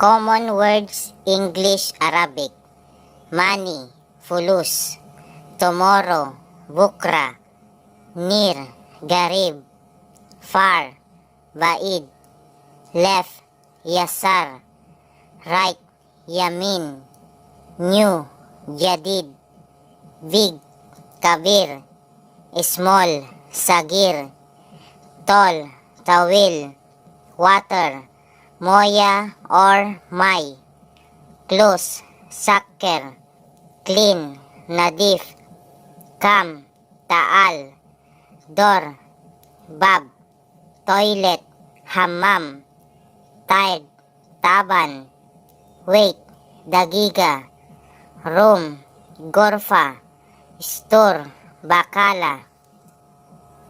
Common words English Arabic. Money, fulus. Tomorrow, bukra. Near, garib. Far, baid. Left, yasar. Right, yamin. New, jadid. Big, kabir. Small, sagir. Tall, tawil. Water, moya or may. Close, saker. Clean, nadif. Kam, taal. Door, bab. Toilet, hammam. Tide, taban. Wait, dagiga. Room, gorfa. Store, bakala.